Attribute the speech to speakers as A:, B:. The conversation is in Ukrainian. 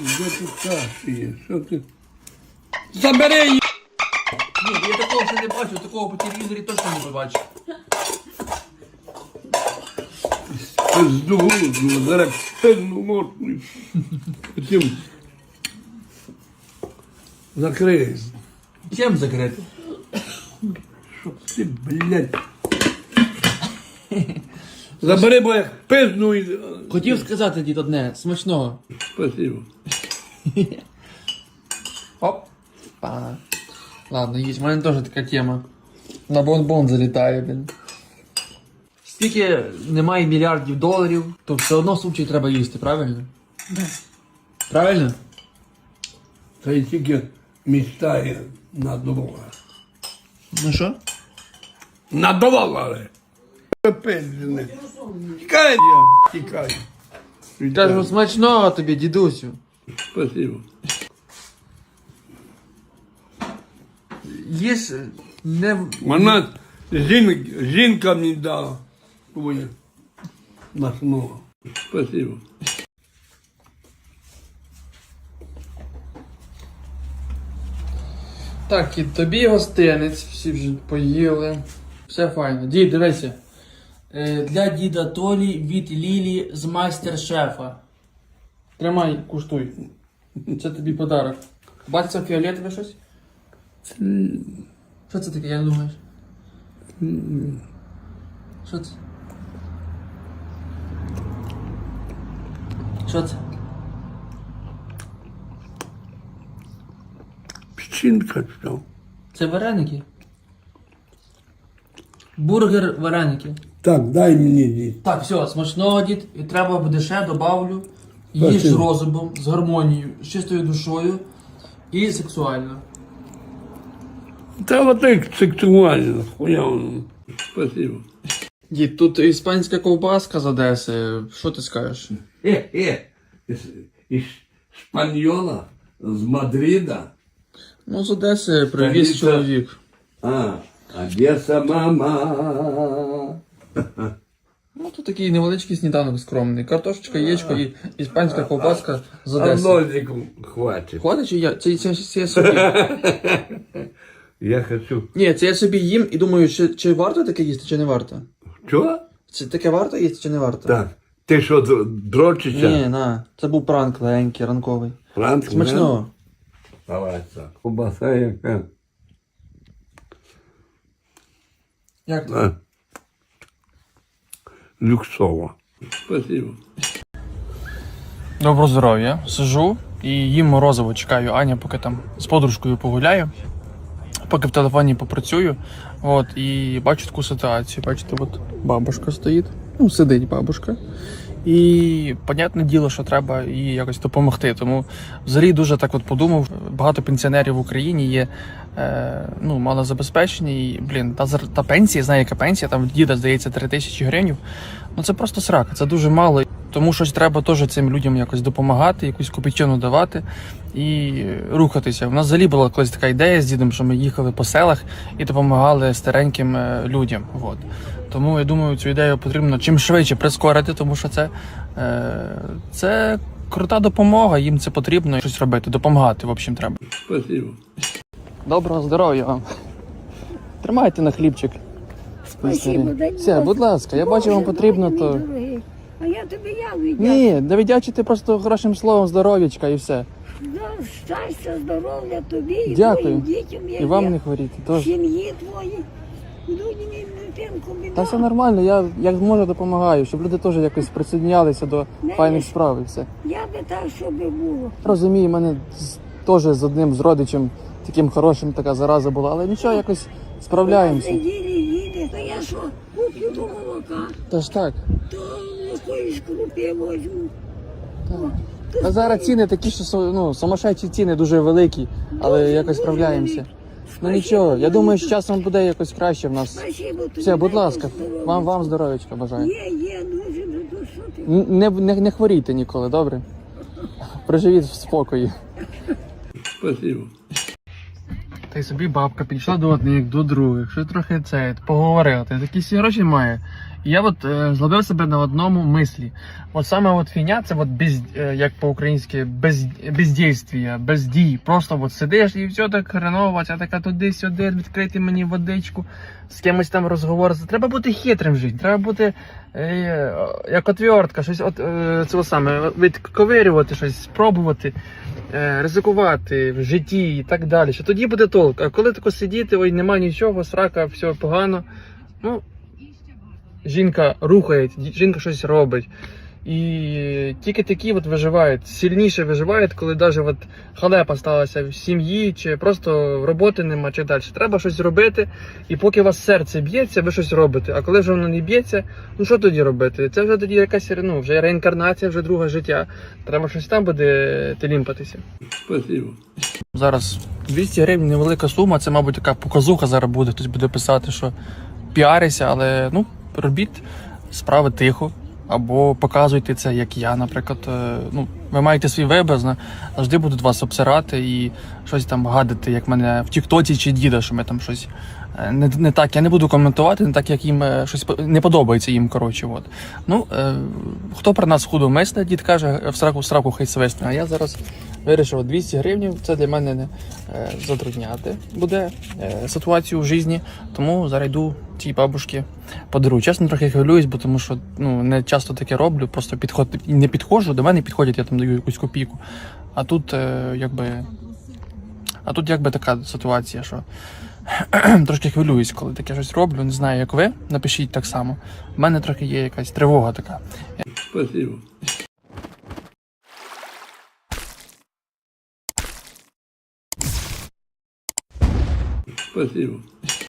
A: Де тут каші є? Що ти? Забери її!
B: Ні, я такого ще не бачу, такого по телевізорі точно не побачу.
A: Пизду гузну, зараз пизну моркну. Потім закриє.
B: Чим закрити?
A: Щоб ти, блядь. Забери, бо як пизну і...
B: Хотів сказати дід одне, смачного.
A: Спасибо.
B: Оп. Па. Ладно, їсть, в мене теж така тема. На бонбон залітає, блін. Скільки немає мільярдів доларів, то все одно супчик треба їсти, правильно?
C: Да.
B: Правильно?
A: Та й тільки містає на долар.
B: Ну що?
A: На долари. Пизди. Тікай, я тікаю.
B: Кажу, смачного тобі, дідусю.
A: Спасибо.
B: Їж не.
A: Вона жінка, жінка мені дала твоє масного. Спасибо.
B: Так, і тобі гостинець, всі вже поїли. Все файно. Дід, дивися. Е, Для діда Толі від Лілі з майстер-шефа. Тримай, куштуй. Це тобі подарок. Бачиш, це фіолетове щось? Що це таке, як думаєш? Що це? Що це?
A: Печінка що?
B: Це вареники? Бургер вареники.
A: Так, дай мені дід.
B: Так, все, смачного дід, і треба буде ще добавлю. Їж з розумом, з гармонією, з чистою душою і сексуально.
A: Та от так сексуально, хуя. Спасибо.
B: Дід, тут іспанська ковбаска з Одеси. Що ти скажеш?
A: Е, е, Шпаньола, з Мадрида.
B: Ну, з Одеси привіз
A: Та
B: чоловік.
A: А, Одеса мама.
B: Ну, тут такий невеличкий сніданок скромний. Картошечка, яєчко і іспанська ковбаска з
A: А
B: Одеси.
A: ножиком хватить.
B: Хватить чи я? Це, це, це я собі.
A: Я хочу.
B: Ні, це я собі їм і думаю, чи, чи варто таке їсти, чи не варто.
A: Що?
B: Це таке варто їсти, чи не варто?
A: Так. Ти що, др- дрочишся?
B: Ні, на. Це був пранк легенький, ранковий.
A: Франк?
B: Смачного.
A: Давай так. Кубаса яка.
B: Як?
A: А. Люксова. Спасибо.
B: Доброго здоров'я. Сижу і їм морозиво чекаю Аня, поки там з подружкою погуляю, поки в телефоні попрацюю. От, і бачу таку ситуацію. Бачите, от бабушка стоїть. Ну, сидить бабушка. І понятне діло, що треба їй якось допомогти. Тому взагалі дуже так от подумав. Багато пенсіонерів в Україні є е, ну, малозабезпечені. І, блін, та, та пенсія, знає, яка пенсія, там діда здається 3 тисячі гривень. Ну це просто срака, це дуже мало. Тому щось треба теж цим людям якось допомагати, якусь копійчину давати і рухатися. У нас взагалі була колись така ідея з дідом, що ми їхали по селах і допомагали стареньким е, людям. От. Тому я думаю, цю ідею потрібно чим швидше прискорити, тому що це, е, це крута допомога, їм це потрібно щось робити, допомагати, в общем, треба.
A: Спасибо.
B: Доброго здоров'я вам. Тримайте на хлібчик.
C: Спасибо,
B: Все, будь ласка, я бачу, вам потрібно, то.
C: А я тобі я віддячу.
B: Ні, да віддячити просто хорошим словом здоров'ячка і все.
C: За щастя, здоров'я тобі і
B: Дякую.
C: твоїм дітям.
B: І вам не хворіти. Тож.
C: Сім'ї твої. Дитинку біда.
B: Та все нормально, я як можу допомагаю, щоб люди теж якось присоединялися до
C: Не,
B: файних
C: ні.
B: справ і все.
C: Я би так, щоб було.
B: Розумію, в мене з- теж з одним з родичем таким хорошим така зараза була, але нічого, якось справляємося.
C: Неділі їде, то я що, куплю до молока,
B: Та ж так.
C: то возьму.
B: А зараз ціни такі, що ну, сумасшедші ціни дуже великі, але
C: Дуже,
B: якось
C: дуже
B: справляємося.
C: великі.
B: Ну
C: Спасибо,
B: нічого, я думаю, з часом буде якось краще в нас.
C: Спасибо тобі.
B: Все, будь
C: дай
B: ласка,
C: здоров'я.
B: вам вам здоров'ячка бажаю.
C: Є, є, дуже, дуже, що ти?
B: Н- Не, не, не хворійте ніколи, добре? Проживіть в спокої.
A: Спасибо.
B: Та й собі бабка підійшла до одних, до других, що трохи це поговорила. Та такі всі гроші має. Я от е, зловив себе на одному мислі. От саме от фіня, це от без, е, як по-українськи, без, бездействія, без дій. Просто от сидиш і все так хреново, ця така туди-сюди, відкрити мені водичку, з кимось там розговор. Треба бути хитрим в житті, треба бути е, як отвертка, щось от, е, це саме, відковирювати щось, спробувати. е, Ризикувати в житті і так далі. Що тоді буде толк. А коли тако сидіти, ой, нема нічого, срака, все погано. Ну, жінка рухає, жінка щось робить. І тільки такі от виживають. Сильніше виживають, коли навіть от халепа сталася в сім'ї, чи просто роботи нема, чи далі. Треба щось робити, і поки у вас серце б'ється, ви щось робите. А коли вже воно не б'ється, ну що тоді робити? Це вже тоді якась ну, вже реінкарнація, вже друге життя. Треба щось там буде телімпатися.
A: Спасибо.
B: Зараз 200 гривень невелика сума, це, мабуть, така показуха зараз буде. Хтось буде писати, що піарися, але ну, робіть справи тихо. Або показуйте це, як я, наприклад. Е, Ну, ви маєте свій вибір, завжди будуть вас обсирати і щось там гадити, як мене в Тіктоці чи діда, що ми там щось е, не, не так. Я не буду коментувати, не так, як їм е, щось не подобається їм. Коротше, от. Ну, е, хто про нас худо мислить, дід каже, в сраку в сраку хай свисне. А я зараз вирішив 200 гривень. Це для мене не затрудняти буде е, ситуацію в житті. Тому зараз йду тій бабушці подарую. Чесно, трохи хвилююсь, бо тому що ну не часто таке роблю. Просто підход не підходжу, до мене підходять, я там даю якусь копійку. А тут е, якби. А тут якби така ситуація, що трошки хвилююсь, коли таке щось роблю. Не знаю, як ви. Напишіть так само. У мене трохи є якась тривога така.
A: Спасибо. fazer outro.